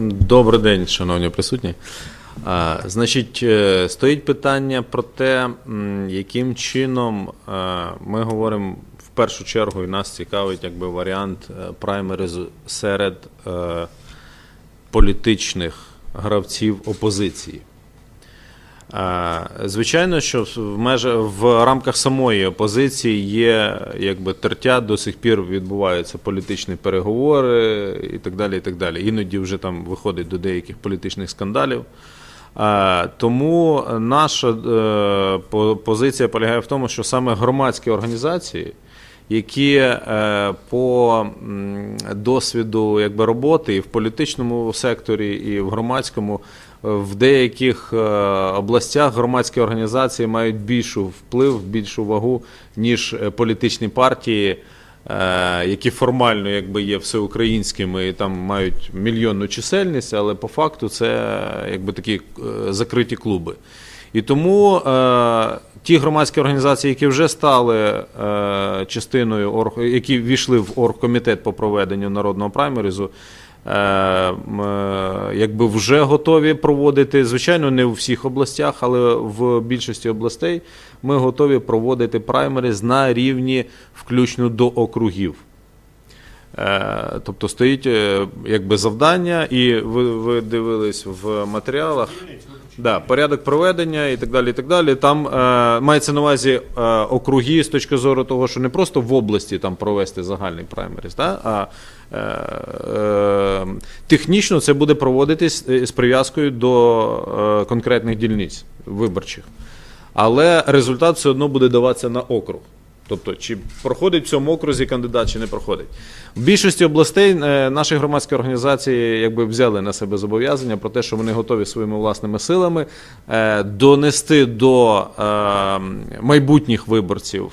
Добрий день, шановні присутні. Значить, е, стоїть питання про те, яким чином е, ми говоримо в першу чергу, і нас цікавить якби варіант е, праймериз серед політичних гравців опозиції. Звичайно, що в межах в рамках самої опозиції є якби тертя, до сих пір відбуваються політичні переговори і так далі. І так далі. Іноді вже там виходить до деяких політичних скандалів. Тому наша е, позиція полягає в тому, що саме громадські організації, які е, по досвіду якби, роботи і в політичному секторі, і в громадському, е, в деяких е, областях громадські організації мають більшу вплив, більшу вагу, ніж політичні партії, які формально якби, є всеукраїнськими і там мають мільйонну чисельність, але по факту це якби, такі закриті клуби. І тому е, ті громадські організації, які вже стали е, частиною орг, які війшли в оргкомітет по проведенню народного праймеризу, е, е, якби вже готові проводити, звичайно, не у всіх областях, але в більшості областей ми готові проводити праймериз на рівні включно до округів. Е, Тобто стоїть е, якби завдання, і ви, ви дивились в матеріалах. Да, порядок проведення і так далі. і так далі. Там е, мається на увазі е, округи з точки зору того, що не просто в області там провести загальний праймеріс, да, а е, е, технічно це буде проводитись е, з прив'язкою до е, конкретних дільниць виборчих. Але результат все одно буде даватися на округ. Тобто, чи проходить в цьому окрузі кандидат, чи не проходить. В більшості областей е, наші громадські організації якби взяли на себе зобов'язання про те, що вони готові своїми власними силами е, донести до е, майбутніх виборців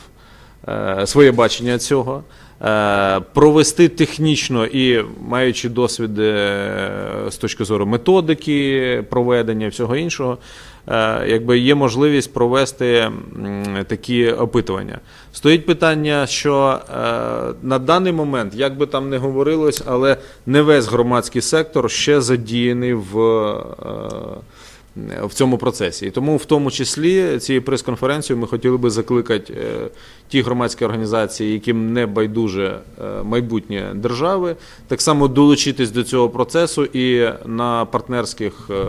своє бачення цього. Е, Провести технічно і маючи досвід е, з точки зору методики проведення всього іншого, е, якби є можливість провести такі опитування. Стоїть питання, що на даний момент, як би там не говорилось, але не весь громадський сектор ще задіяний в. В цьому процесі. І тому, в тому числі, цією прес-конференцією ми хотіли би закликати е, ті громадські організації, яким не байдуже е, майбутнє держави, так само долучитись до цього процесу і на партнерських, е,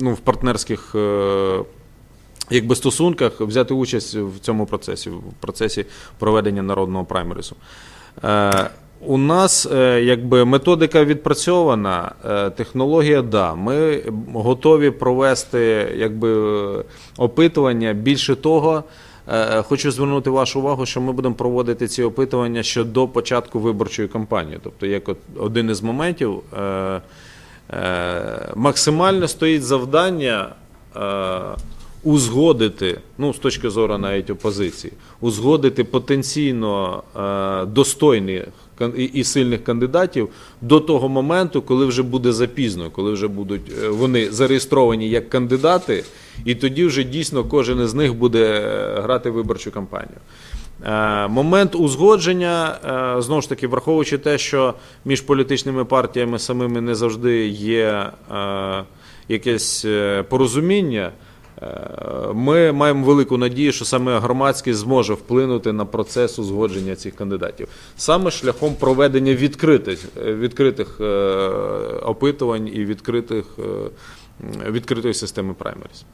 ну, в партнерських. Якби стосунках взяти участь в цьому процесі, в процесі проведення народного праймерису. У нас е, якби методика відпрацьована, е, технологія да. Ми готові провести якби опитування. Більше того, е, хочу звернути вашу увагу, що ми будемо проводити ці опитування ще до початку виборчої кампанії. Тобто, як один із моментів, максимально стоїть завдання. узгодити, ну з точки зору навіть опозиції, узгодити потенційно е, достойних і, сильних кандидатів до того моменту, коли вже буде запізно, коли вже будуть е, вони зареєстровані як кандидати, і тоді вже дійсно кожен із них буде е, грати виборчу кампанію. Е, Момент узгодження, знову ж таки, враховуючи те, що між політичними партіями самими не завжди є якесь порозуміння. Ми маємо велику надію, що саме громадськість зможе вплинути на процес узгодження цих кандидатів саме шляхом проведення відкритих, відкритих е, опитувань і відкритих, е, відкритої системи праймеріс.